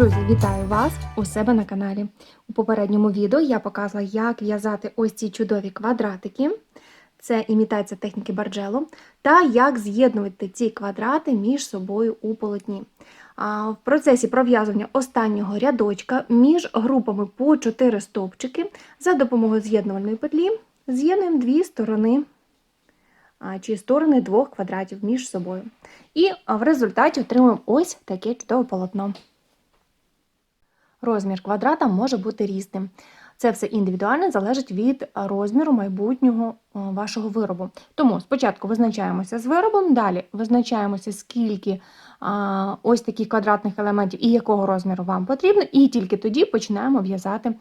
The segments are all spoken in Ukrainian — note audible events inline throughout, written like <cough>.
Друзі, вітаю вас у себе на каналі. У попередньому відео я показувала, як в'язати ось ці чудові квадратики. Це імітація техніки барджело, та як з'єднувати ці квадрати між собою у полотні. В процесі пров'язування останнього рядочка між групами по 4 стовпчики за допомогою з'єднувальної петлі з'єднуємо дві сторони чи сторони двох квадратів між собою. І в результаті отримуємо ось таке чудове полотно. Розмір квадрата може бути різним. Це все індивідуально залежить від розміру майбутнього вашого виробу. Тому спочатку визначаємося з виробом, далі визначаємося, скільки а, ось таких квадратних елементів і якого розміру вам потрібно, і тільки тоді починаємо в'язати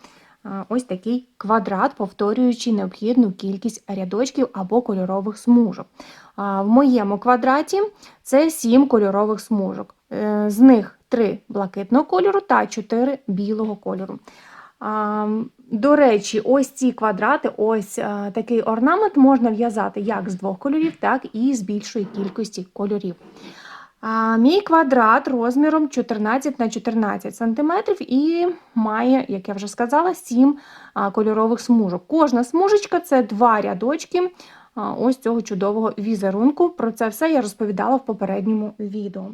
ось такий квадрат, повторюючи необхідну кількість рядочків або кольорових смужок. А, в моєму квадраті це 7 кольорових смужок. Е, з них 3 блакитного кольору та 4 білого кольору. До речі, ось ці квадрати, ось такий орнамент можна в'язати як з двох кольорів, так і з більшої кількості кольорів. Мій квадрат розміром 14 на 14 см і має, як я вже сказала, 7 кольорових смужок. Кожна смужечка це два рядочки ось цього чудового візерунку. Про це все я розповідала в попередньому відео.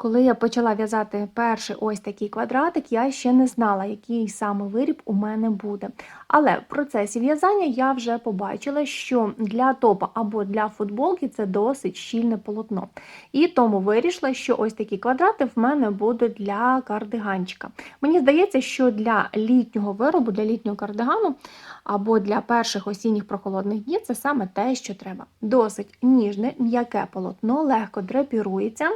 Коли я почала в'язати перший ось такий квадратик, я ще не знала, який саме виріб у мене буде. Але в процесі в'язання я вже побачила, що для топа або для футболки це досить щільне полотно. І тому вирішила, що ось такі квадрати в мене будуть для кардиганчика. Мені здається, що для літнього виробу, для літнього кардигану або для перших осінніх прохолодних днів це саме те, що треба. Досить ніжне, м'яке полотно, легко драпірується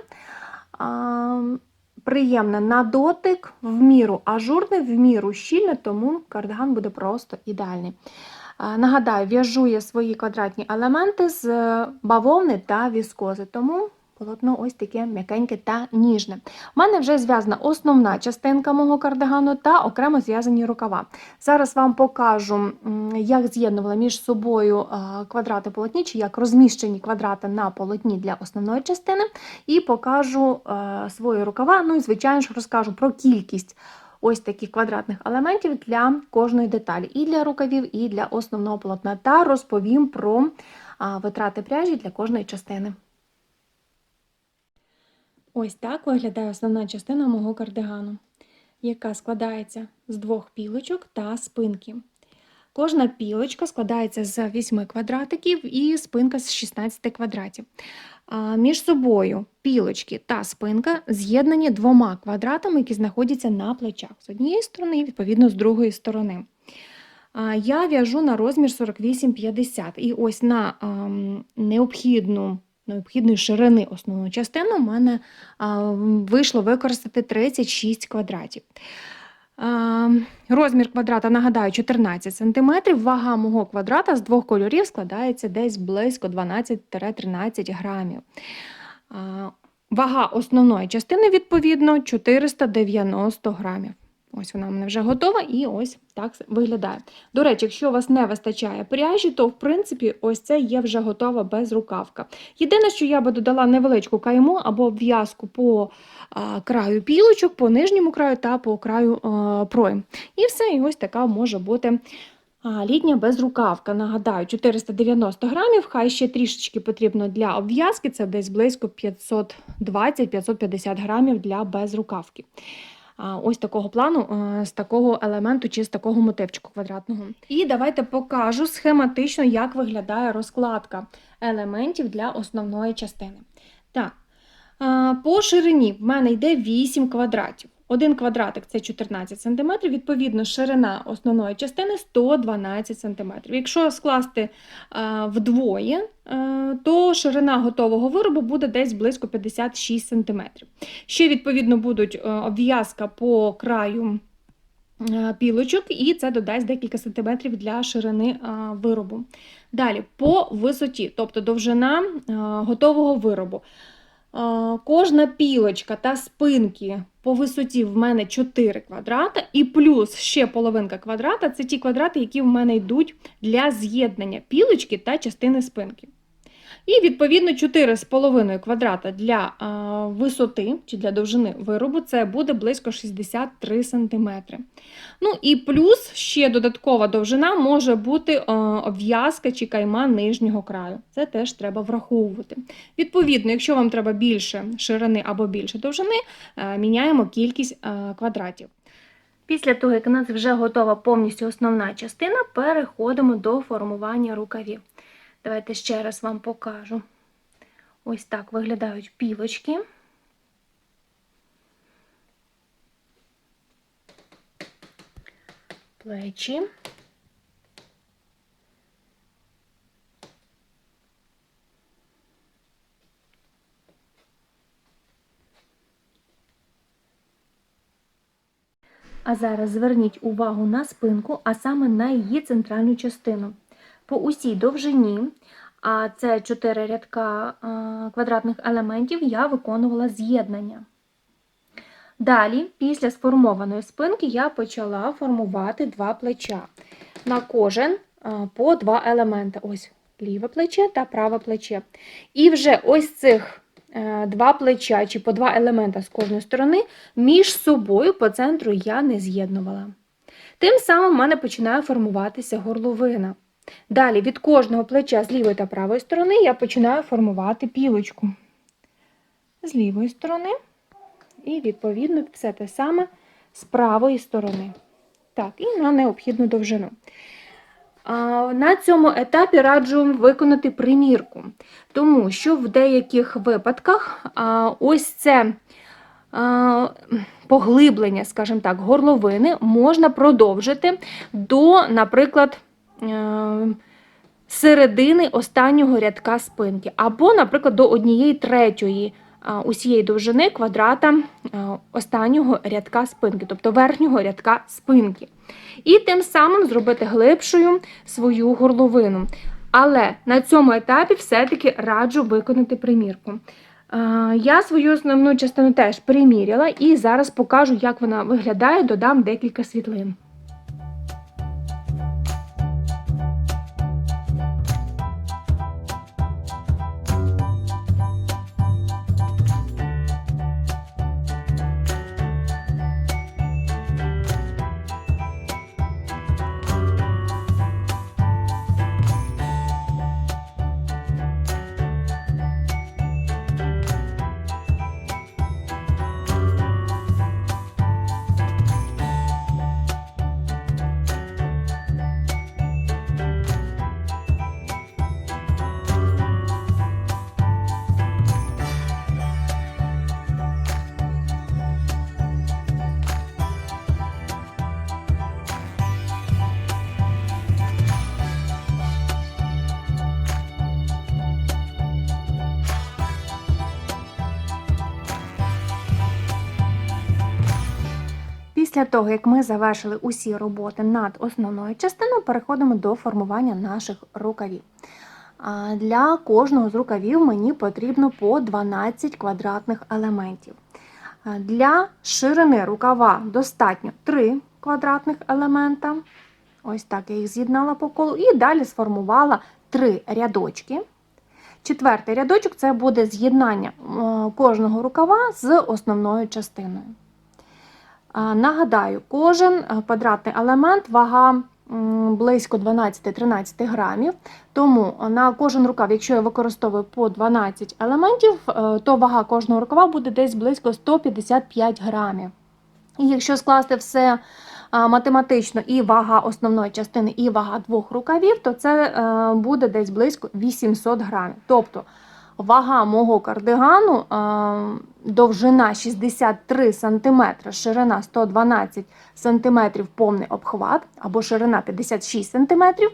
приємне на дотик, в міру ажурне, в міру щільне, тому кардиган буде просто ідеальний. Нагадаю, в'яжу я свої квадратні елементи з бавовни та віскози, тому полотно ось таке м'якеньке та ніжне. У мене вже зв'язана основна частинка мого кардигану та окремо зв'язані рукава. Зараз вам покажу, як з'єднувала між собою квадрати полотні, чи як розміщені квадрати на полотні для основної частини, і покажу свої рукава. Ну і, звичайно ж, розкажу про кількість. Ось таких квадратних елементів для кожної деталі, і для рукавів, і для основного полотна, та розповім про витрати пряжі для кожної частини. Ось так виглядає основна частина мого кардигану, яка складається з двох пілочок та спинки. Кожна пілочка складається з 8 квадратиків і спинка з 16 квадратів. А Між собою пілочки та спинка з'єднані двома квадратами, які знаходяться на плечах з однієї сторони і відповідно з другої сторони. Я в'яжу на розмір 48-50. І ось на необхідну необхідної ширини основної частини у мене вийшло використати 36 квадратів. Розмір квадрата, нагадаю, 14 см. Вага мого квадрата з двох кольорів складається десь близько 12-13 грамів. Вага основної частини, відповідно, 490 грамів. Ось вона в мене вже готова і ось так виглядає. До речі, якщо у вас не вистачає пряжі, то в принципі ось це є вже готова безрукавка. Єдине, що я би додала невеличку кайму або обв'язку по а, краю пілочок, по нижньому краю та по краю а, пройм. І все, і ось така може бути. Літня безрукавка, нагадаю, 490 грамів, хай ще трішечки потрібно для обв'язки, це десь близько 520-550 грамів для безрукавки ось такого плану, з такого елементу чи з такого мотивчику квадратного. І давайте покажу схематично, як виглядає розкладка елементів для основної частини. Так, по ширині в мене йде 8 квадратів. Один квадратик це 14 см, відповідно, ширина основної частини 112 см. Якщо скласти вдвоє, то ширина готового виробу буде десь близько 56 см. Ще, відповідно, будуть обв'язка по краю пілочок, і це додасть декілька сантиметрів для ширини виробу. Далі, по висоті, тобто довжина готового виробу. Кожна пілочка та спинки по висоті в мене 4 квадрата, і плюс ще половинка квадрата це ті квадрати, які в мене йдуть для з'єднання пілочки та частини спинки. І відповідно 4,5 квадрата для висоти чи для довжини виробу це буде близько 63 см. Ну і плюс ще додаткова довжина може бути обв'язка чи кайма нижнього краю. Це теж треба враховувати. Відповідно, якщо вам треба більше ширини або більше довжини, міняємо кількість квадратів. Після того, як у нас вже готова повністю основна частина, переходимо до формування рукавів. Давайте ще раз вам покажу. Ось так виглядають пілочки. Плечі. А зараз зверніть увагу на спинку, а саме на її центральну частину. По усій довжині, а це 4 рядка квадратних елементів, я виконувала з'єднання. Далі, після сформованої спинки, я почала формувати два плеча. На кожен по два елементи. Ось ліве плече та праве плече. І вже ось цих е, два плеча чи по два елемента з кожної сторони між собою по центру я не з'єднувала. Тим самим в мене починає формуватися горловина. Далі від кожного плеча з лівої та правої сторони я починаю формувати пілочку. З лівої сторони, і, відповідно, все те саме з правої сторони. Так, і на необхідну довжину. На цьому етапі раджу виконати примірку, тому що в деяких випадках ось це поглиблення, скажімо так, горловини можна продовжити до, наприклад, середини останнього рядка спинки, або, наприклад, до однієї третьої усієї довжини квадрата останнього рядка спинки, тобто верхнього рядка спинки. І тим самим зробити глибшою свою горловину. Але на цьому етапі все-таки раджу виконати примірку. Е, Я свою основну частину теж приміряла і зараз покажу, як вона виглядає, додам декілька світлин. Після того, як ми завершили усі роботи над основною частиною, переходимо до формування наших рукавів. Для кожного з рукавів мені потрібно по 12 квадратних елементів. Для ширини рукава достатньо 3 квадратних елемента. Ось так я їх з'єднала по колу. І далі сформувала 3 рядочки. Четвертий рядочок це буде з'єднання кожного рукава з основною частиною. Нагадаю, кожен е, квадратний елемент вага близько 12-13 грамів. Тому на кожен рукав, якщо я використовую по 12 елементів, е, то вага кожного рукава буде десь близько 155 грамів. І якщо скласти все математично і вага основної частини, і вага двох рукавів, то це е, буде десь близько 800 грамів. Тобто вага мого кардигану е, довжина 63 см, ширина 112 см повний обхват, або ширина 56 см, е,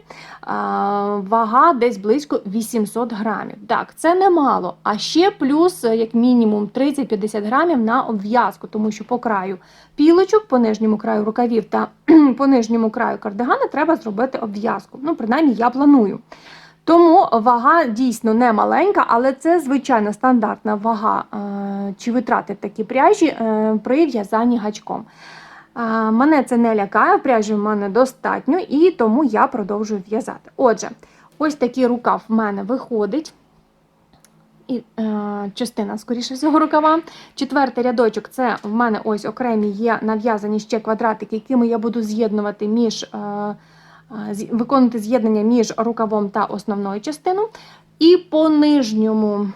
вага десь близько 800 грамів. Так, це немало. А ще плюс, е, як мінімум, 30-50 грамів на обв'язку, тому що по краю пілочок, по нижньому краю рукавів та <clears throat> по нижньому краю кардигана треба зробити обв'язку. Ну, принаймні, я планую. Тому вага дійсно не маленька, але це звичайно стандартна вага е, чи витрати такі пряжі е, при в'язанні гачком. Е, Мене це не лякає, пряжі в мене достатньо, і тому я продовжую в'язати. Отже, ось такий рукав в мене виходить. і е, частина, скоріше всього, рукава. Четвертий рядочок це в мене ось окремі є нав'язані ще квадратики, якими я буду з'єднувати між, е, виконувати з'єднання між рукавом та основною частиною. І по нижньому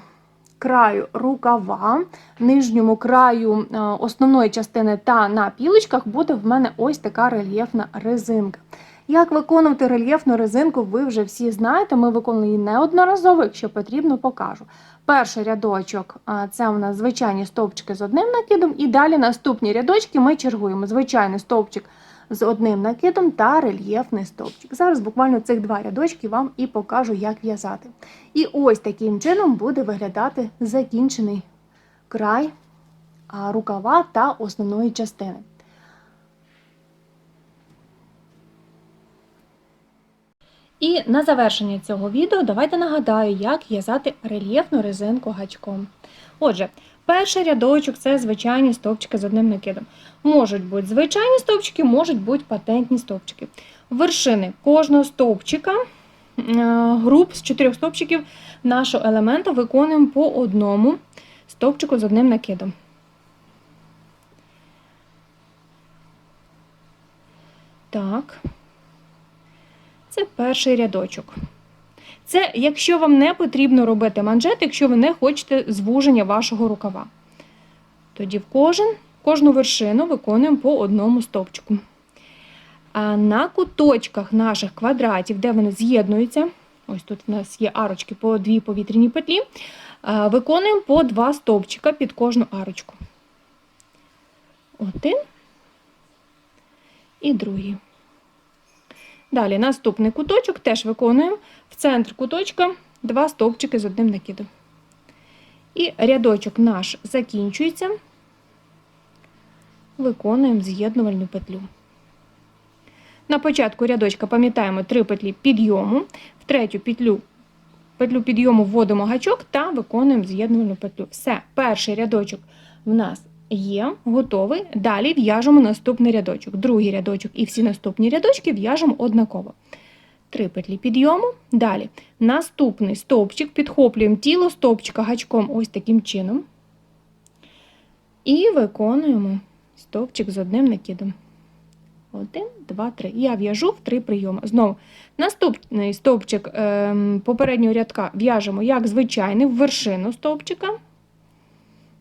краю рукава, нижньому краю основної частини та на пілочках буде в мене ось така рельєфна резинка. Як виконувати рельєфну резинку, ви вже всі знаєте. Ми виконали її неодноразово, якщо потрібно, покажу. Перший рядочок це у нас звичайні стовпчики з одним накидом, і далі наступні рядочки ми чергуємо звичайний стовпчик з одним накидом та рельєфний стовпчик. Зараз буквально цих два рядочки вам і покажу, як в'язати. І ось таким чином буде виглядати закінчений край рукава та основної частини. І на завершення цього відео давайте нагадаю, як в'язати рельєфну резинку гачком. Отже, перший рядочок це звичайні стовпчики з одним накидом. Можуть бути звичайні стовпчики, можуть бути патентні стовпчики. Вершини кожного стовпчика, е, груп з чотирьох стовпчиків нашого елемента виконуємо по одному стовпчику з одним накидом. Так. Це перший рядочок. Це якщо вам не потрібно робити манжет, якщо ви не хочете звуження вашого рукава. Тоді в кожен, кожну вершину виконуємо по одному стовпчику. А на куточках наших квадратів, де вони з'єднуються, ось тут у нас є арочки по дві повітряні петлі, виконуємо по два стовпчика під кожну арочку. Один і другий. Далі наступний куточок теж виконуємо в центр куточка два стовпчики з одним накидом. І рядочок наш закінчується, виконуємо з'єднувальну петлю. На початку рядочка пам'ятаємо три петлі підйому, в третю петлю, петлю підйому вводимо гачок та виконуємо з'єднувальну петлю. Все, перший рядочок в нас є, готовий. Далі в'яжемо наступний рядочок. Другий рядочок і всі наступні рядочки в'яжемо однаково. Три петлі підйому. Далі наступний стовпчик, підхоплюємо тіло стовпчика гачком ось таким чином. І виконуємо стовпчик з одним накидом. Один, два, три. Я в'яжу в три прийоми. Знову наступний стовпчик ем, попереднього рядка в'яжемо як звичайний в вершину стовпчика.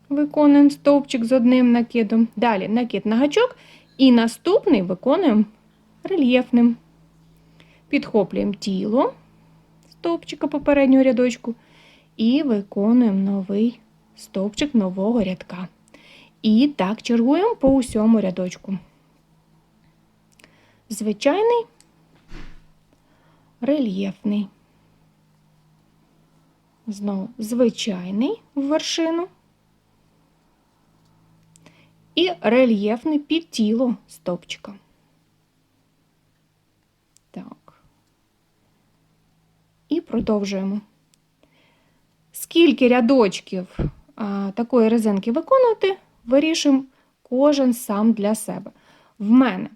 Виконуємо стовпчик з одним накидом. Далі накид на гачок. І наступний виконуємо рельєфним. Підхоплюємо тіло стовпчика попереднього рядочку і виконуємо новий стовпчик нового рядка. І так чергуємо по усьому рядочку. Звичайний, рельєфний. Знову звичайний в вершину і рельєфний під тіло стовпчика. Так. І продовжуємо. Скільки рядочків а, такої резинки виконувати, вирішимо кожен сам для себе. В мене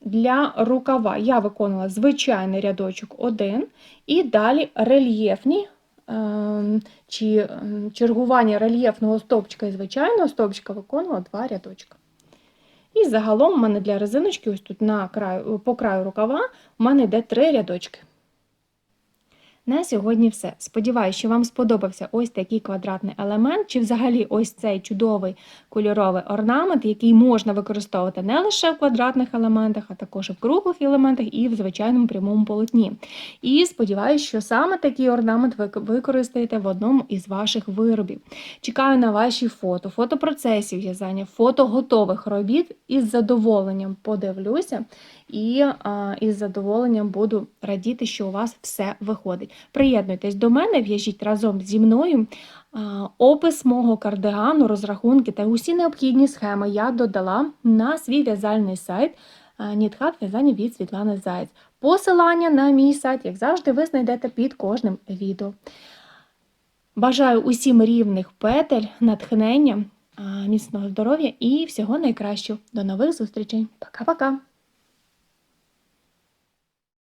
для рукава я виконала звичайний рядочок один, і далі рельєфні чи чергування рельєфного стовпчика і звичайного стовпчика виконувала два рядочка. І загалом у мене для резиночки, ось тут на краю, по краю рукава, у мене йде три рядочки. На сьогодні все. Сподіваюся, що вам сподобався ось такий квадратний елемент, чи взагалі ось цей чудовий кольоровий орнамент, який можна використовувати не лише в квадратних елементах, а також і в круглих елементах і в звичайному прямому полотні. І сподіваюся, що саме такий орнамент ви використаєте в одному із ваших виробів. Чекаю на ваші фото, фото процесів в'язання, фото готових робіт із задоволенням подивлюся і а, із задоволенням буду радіти, що у вас все виходить. Приєднуйтесь до мене, в'яжіть разом зі мною. А, Опис мого кардигану, розрахунки та усі необхідні схеми я додала на свій в'язальний сайт Нітхаб в'язання від Світлани Заєць. Посилання на мій сайт, як завжди, ви знайдете під кожним відео. Бажаю усім рівних петель, натхнення, міцного здоров'я і всього найкращого. До нових зустрічей. Пока-пока!